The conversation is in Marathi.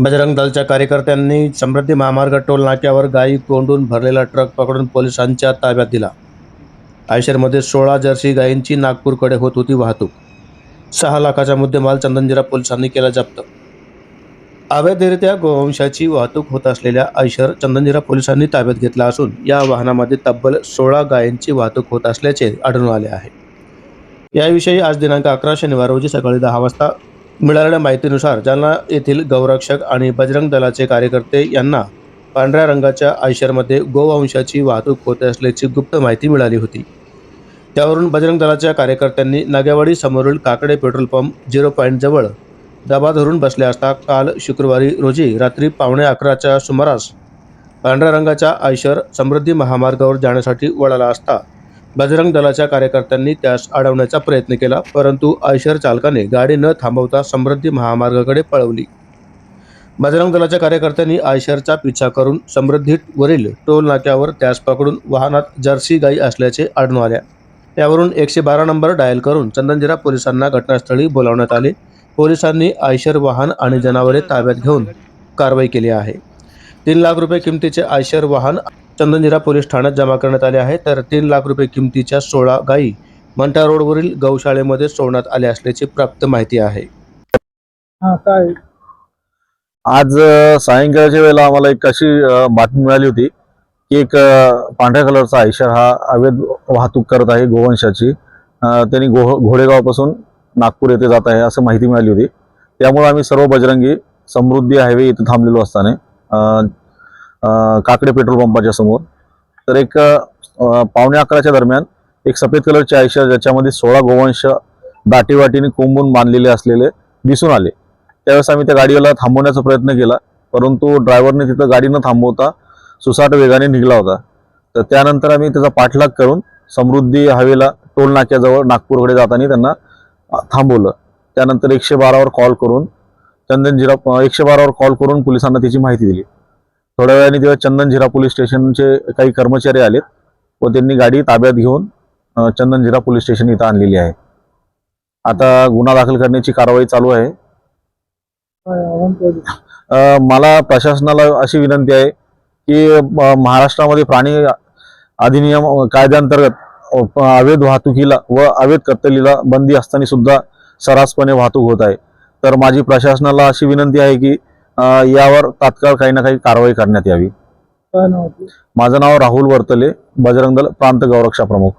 बजरंग दलच्या कार्यकर्त्यांनी समृद्धी महामार्ग टोल नाक्यावर गायी कोंडून भरलेला ट्रक पकडून पोलिसांच्या ताब्यात दिला. आयशरमध्ये सोळा जर्सी गायींची नागपूरकडे होत होती वाहतूक. सहा लाखाचा मुद्देमाल चंदनजिरा पोलिसांनी केला जप्त. अवैधरित्या गोवंशाची वाहतूक होत असलेल्या आयशर चंदनजिरा पोलिसांनी ताब्यात घेतला असून या वाहनामध्ये तब्बल सोळा गायींची वाहतूक होत असल्याचे आढळून आले आहे. याविषयी आज दिनांक अकरा शनिवार रोजी सकाळी दहा वाजता मिळालेल्या माहितीनुसार जालना येथील गौरक्षक आणि बजरंग दलाचे कार्यकर्ते यांना पांढऱ्या रंगाच्या आयशरमध्ये गोवंशाची वाहतूक होत असल्याची गुप्त माहिती मिळाली होती. त्यावरून बजरंग दलाच्या कार्यकर्त्यांनी नागेवाडी समोरील काकडे पेट्रोल पंप झिरो पॉईंटजवळ दबा धरून बसले असता काल शुक्रवारी रोजी रात्री पावणे अकराच्या सुमारास पांढऱ्या रंगाच्या आयशर समृद्धी महामार्गावर जाण्यासाठी वळाला असता बजरंग दलाच्या कार्यकर्त्यांनी त्यास अडवण्याचा प्रयत्न केला परंतु आयशर चालकाने गाडी न थांबवता समृद्धी महामार्गाकडे पळवली. बजरंग दलाच्या कार्यकर्त्यांनी आयशरचा पिछा करून समृद्धीवरील टोल नाक्यावर त्यास पकडून वाहनात जर्सी गाई असल्याचे आढळून आल्या त्यावरून एकशे बारा नंबर डायल करून चंदनजिरा पोलिसांना घटनास्थळी बोलावण्यात आले. पोलिसांनी आयशर वाहन आणि जनावरे ताब्यात घेऊन कारवाई केली आहे. तीन लाख रुपये किमतीचे आयशर वाहन चंदनजिरा पोलीस ठाण्यात जमा करण्यात आले आहे. तर तीन लाख रुपये किमतीच्या सोळा गायी मंटा रोडवरील गौशाळेमध्ये सोडण्यात आल्या असल्याची प्राप्त माहिती आहे. हा काय? आज सायंकाळच्या वेळेला आम्हाला एक अशी बातमी मिळाली होती की एक पांढऱ्या कलरचा आयशर हा अवैध वाहतूक करत आहे गोवंशाची. त्यांनी गो घोडेगावपासून नागपूर येथे जात आहे असं माहिती मिळाली होती. त्यामुळे आम्ही सर्व बजरंगी समृद्धी हायवे इथे थांबलेलो असताना काकडे पेट्रोल पंपाच्या समोर. तर एक पावणे अकराच्या दरम्यान एक सफेद कलरचे आयशर ज्याच्यामध्ये सोळा गोवंश दाटीवाटीने कोंबून बांधलेले असलेले दिसून आले. त्यावेळेस आम्ही त्या गाडीला थांबवण्याचा प्रयत्न केला परंतु ड्रायव्हरने तिथं गाडी न थांबवता सुसाट वेगाने निघला होता. तर त्यानंतर आम्ही त्याचा पाठलाग करून समृद्धी हवेला टोल नाक्याजवळ नागपूरकडे जाताना त्यांना थांबवलं. त्यानंतर एकशे बारावर कॉल करून चंदनजिरा एकशे बारावर कॉल करून पोलिसांना त्याची माहिती दिली. थोड्या वेळाने तेव्हा चंदनझिरा पोलीस स्टेशनचे काही कर्मचारी आलेत व त्यांनी गाडी ताब्यात घेऊन चंदनझिरा पोलीस स्टेशन इथं आणलेली आहे. आता गुन्हा दाखल करण्याची कारवाई चालू आहे. मला प्रशासनाला अशी विनंती आहे की महाराष्ट्रामध्ये प्राणी अधिनियम अ, कायद्याअंतर्गत अवैध वाहतुकीला व अवैध कत्तलीला बंदी असताना सुद्धा सर्रासपणे वाहतूक होत आहे. तर माझी प्रशासनाला अशी विनंती आहे की यावर तात्काळ काही ना काही कारवाई करण्यात यावी काय नाव आपलं? माझं नाव राहुल वर्तले बजरंग दल प्रांत गौरक्षा प्रमुख